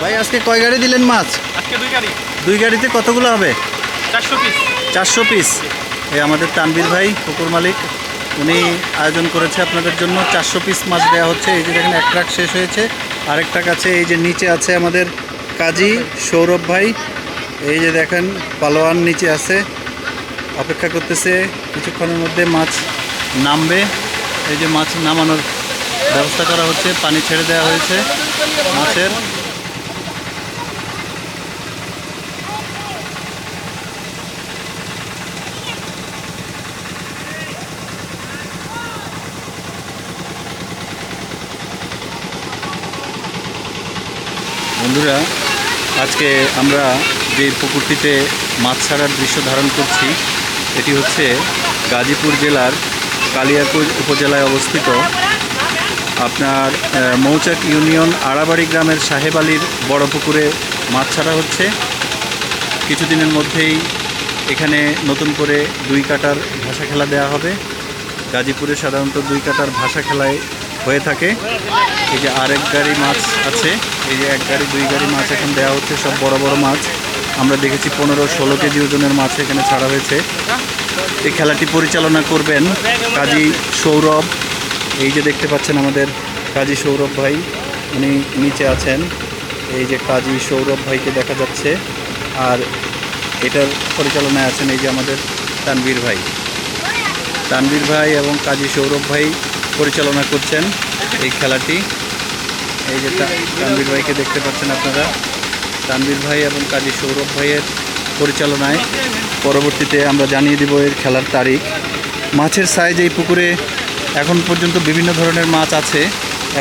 ভাই আজকে কয় গাড়ি দিলেন মাছ? আজকে দুই গাড়ি। দুই গাড়িতে কতগুলো হবে? চারশো পিস। চারশো পিস। এই আমাদের তানবীর ভাই পুকুর মালিক উনি আয়োজন করেছে আপনাদের জন্য। চারশো পিস মাছ দেওয়া হচ্ছে। এই যে দেখেন এক ট্রাক শেষ হয়েছে। আরেক ট্রাক আছে এই যে নিচে আছে আমাদের কাজী সৌরভ ভাই। এই যে দেখেন পালোয়ান নিচে আছে। অপেক্ষা করতেছে। কিছুক্ষণের মধ্যে মাছ নামবে। এই যে মাছ নামানোর ব্যবস্থা করা হচ্ছে, পানি ছেড়ে দেওয়া হয়েছে মাছের। বন্ধুরা, আজকে আমরা যে পুকুরটিতে মাছ ছাড়ার দৃশ্য ধারণ করছি এটি হচ্ছে গাজীপুর জেলার কালিয়াকুর উপজেলায় অবস্থিত। আপনার মৌচাক ইউনিয়ন আড়াবাড়ি গ্রামের সাহেব আলীর বড় পুকুরে মাছ ছাড়া হচ্ছে। কিছুদিনের মধ্যেই এখানে নতুন করে দুই কাটার ভাষা খেলা দেওয়া হবে। গাজীপুরে সাধারণত দুই কাটার ভাষা খেলায় হয়ে থাকে। এই যে আরেক গাড়ি মাছ আছে, এই যে এক গাড়ি, দুই গাড়ি মাছ এখন দেওয়া হচ্ছে, সব বড় বড় মাছ। আমরা দেখেছি পনেরো ষোলো কেজি ওজনের মাছ এখানে ছাড়া হয়েছে। এই খেলাটি পরিচালনা করবেন কাজী সৌরভ। এই যে দেখতে পাচ্ছেন আমাদের কাজী সৌরভ ভাই, উনি নিচে আছেন। এই যে কাজী সৌরভ ভাইকে দেখা যাচ্ছে। আর এটার পরিচালনায় আছেন এই যে আমাদের তানবীর ভাই। তানবীর ভাই এবং কাজী সৌরভ ভাই পরিচালনা করছেন এই খেলাটি। এই যে তানবীর ভাইকে দেখতে পাচ্ছেন আপনারা। তানবীর ভাই এবং কাজী সৌরভ ভাইয়ের পরিচালনায় পরবর্তীতে আমরা জানিয়ে দিব এর খেলার তারিখ। মাছের সাইজ এই পুকুরে এখন পর্যন্ত বিভিন্ন ধরনের মাছ আছে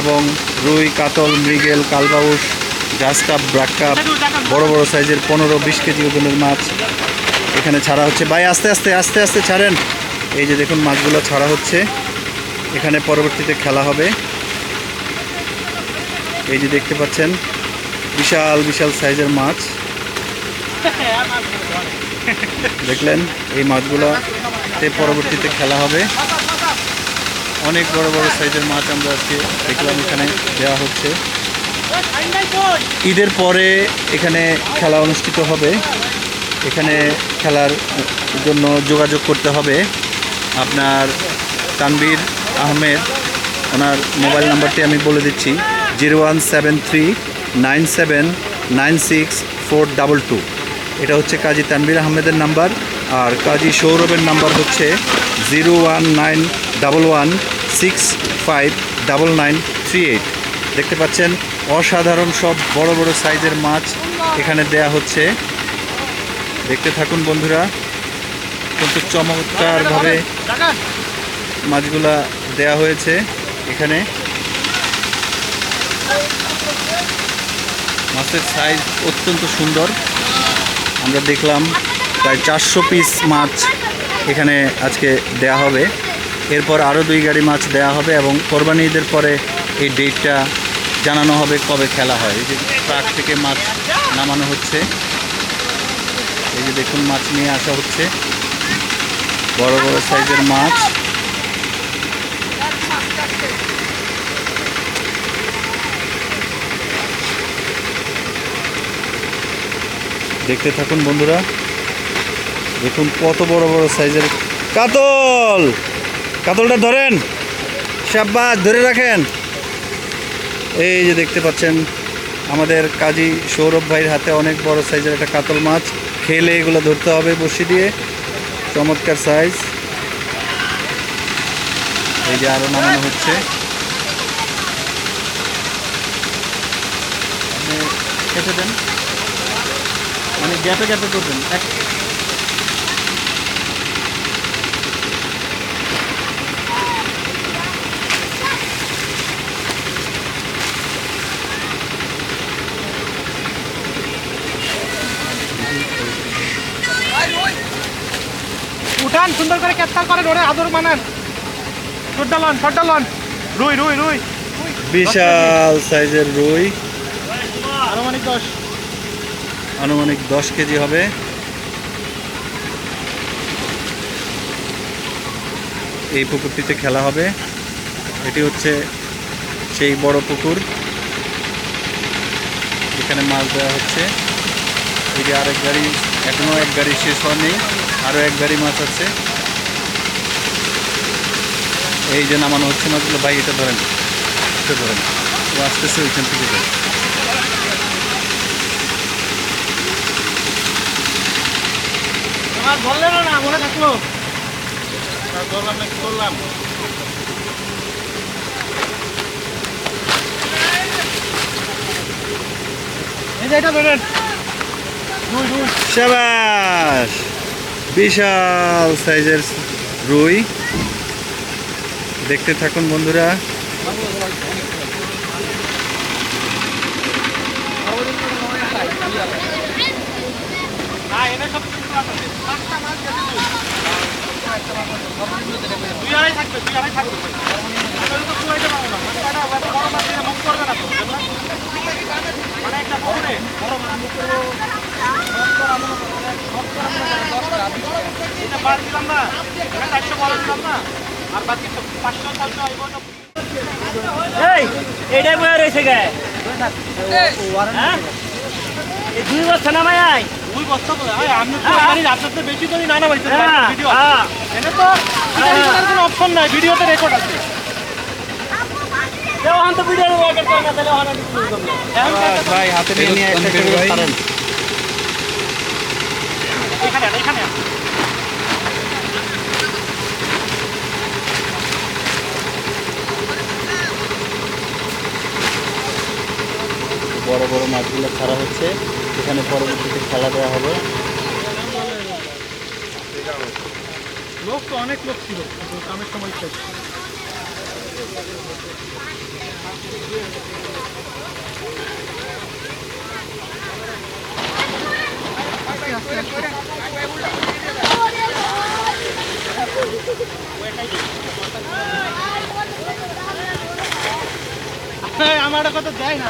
এবং রুই, কাতল, মৃগেল, কালবাউস গাছ কাপ ব্রাক কাপ বড় বড় সাইজের পনেরো বিশ কেজি ওজনের মাছ এখানে ছাড়া হচ্ছে। ভাই, আস্তে আস্তে আস্তে আস্তে ছাড়েন। এই যে দেখুন মাছগুলো ছাড়া হচ্ছে। এখানে পরবর্তীতে খেলা হবে। এই যে দেখতে পাচ্ছেন বিশাল বিশাল সাইজের মাছ। দেখলেন, এই মাছগুলোতে পরবর্তীতে খেলা হবে। অনেক বড় বড় সাইজের মাছ আমরা আজকে দেখলাম এখানে দেওয়া হচ্ছে। ঈদের পরে এখানে খেলা অনুষ্ঠিত হবে। এখানে খেলার জন্য যোগাযোগ করতে হবে। আপনার তানবীর আহমেদ, ওনার মোবাইল নাম্বারটি আমি বলে দিচ্ছি, zero one seven three nine seven nine six four double two. এটা হচ্ছে কাজী তানবীর আহমেদের নাম্বার আর কাজী সৌরভের নাম্বার হচ্ছে zero one nine double one six five double nine three eight. দেখতে পাচ্ছেন অসাধারণ সব বড় বড় সাইজের মাছ এখানে দেয়া হচ্ছে। দেখতে থাকুন বন্ধুরা কিন্তু চমৎকারভাবে মাছগুলা দেয়া হয়েছে এখানে। মাছের সাইজ অত্যন্ত সুন্দর। আমরা দেখলাম প্রায় চারশো পিস মাছ এখানে আজকে দেয়া হবে। এরপর আরও দুই গাড়ি মাছ দেয়া হবে এবং কোরবানি ঈদের পরে এই ডেটটা জানানো হবে কবে খেলা হয়। এই যে ট্রাক থেকে মাছ নামানো হচ্ছে। এই যে দেখুন মাছ নিয়ে আসা হচ্ছে। বড় বড় সাইজের মাছ। দেখতে থাকুন বন্ধুরা। দেখুন কত বড় বড় সাইজের কাতল। কাতলটা ধরেন। সাব্বাস, ধরে রাখেন। এই যে দেখতে পাচ্ছেন, আমাদের কাজী সৌরভ ভাইয়ের হাতে অনেক বড় সাইজের একটা কাতল মাছ। খেলে এগুলো ধরতে হবে বসি দিয়ে। চমৎকার সাইজ। এই যে আরও নামানো হচ্ছে। দেন। মানে গ্যাপে গ্যাপে করবেন। এক উঠান সুন্দর করে ক্যাপচার করেন ওরে আদর মানান। ছোট্টা লন ছোট্টা লন রুই রুই রুই। বিশাল সাইজের রুই। আনুমানিক দশ। আনুমানিক দশ কেজি হবে। এই পুকুরটিতে খেলা হবে। এটি হচ্ছে সেই বড় পুকুর। এখানে মাছ দেওয়া হচ্ছে। এই যে আরেক গাড়ি, এখনও এক গাড়ি শেষ হয়নি। আরও এক গাড়ি মাছ আছে। এই যে নামানো হচ্ছে মাছগুলো, ভাই, এটা ধরেন। ধরেন। ও আসতেছে ওইখান থেকে ধরেন ধরলে না মনে থাকল। ধরলাম না কি করলাম এটা বিশাল সাইজের রুই। দেখতে থাকুন বন্ধুরা। হ্যাঁ এনে সব কিছু আছে পাঁচটা মাছ গেছে দুই দুই আড়াই থাকবে দুই আড়াই থাকবে আমি তো কুয়াইতে পারব না কয়টা বড় বড় মাছ দিয়ে মুখ করবে না তো বুঝলেন? একটা বড় রে বড় মাছ মুখ করব এটা বার দিলাম না এটা চারশো বড় দিলাম না আর বাকি পাঁচশো ছয়শো এগুলো এই বয়ে রয়েছে গে হ্যাঁ দুই বছর নামাই আয় দুই বস্তা আমি তো হ্যাঁ। বেশি তো না না ভাই হ্যাঁ ভিডিও হ্যাঁ। এনে তো। কোনো অপশন নাই ভিডিওতে রেকর্ড আছে। ভাই হাতে নিয়ে নিয়ে একটা এখানে এখানে বড় বড় মাছগুলো ছাড়া হচ্ছে। এখানে পরবর্তীতে খেলা দেওয়া হবে। লোক তো অনেক লোক ছিল কামের সময় শেষ। আমার কথা দেয় না।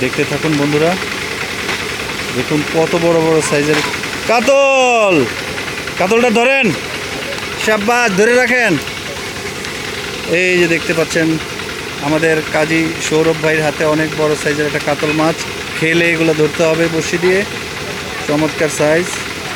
দেখতে থাকুন বন্ধুরা। দেখুন কত বড় বড় সাইজের কাতল! কাতলটা ধরেন। সাব্বাস, ধরে রাখেন। এই যে দেখতে পাচ্ছেন, আমাদের কাজী সৌরভ ভাইয়ের হাতে অনেক বড় সাইজের একটা কাতল মাছ। খেলে এগুলো ধরতে হবে বসি দিয়ে। চমৎকার সাইজ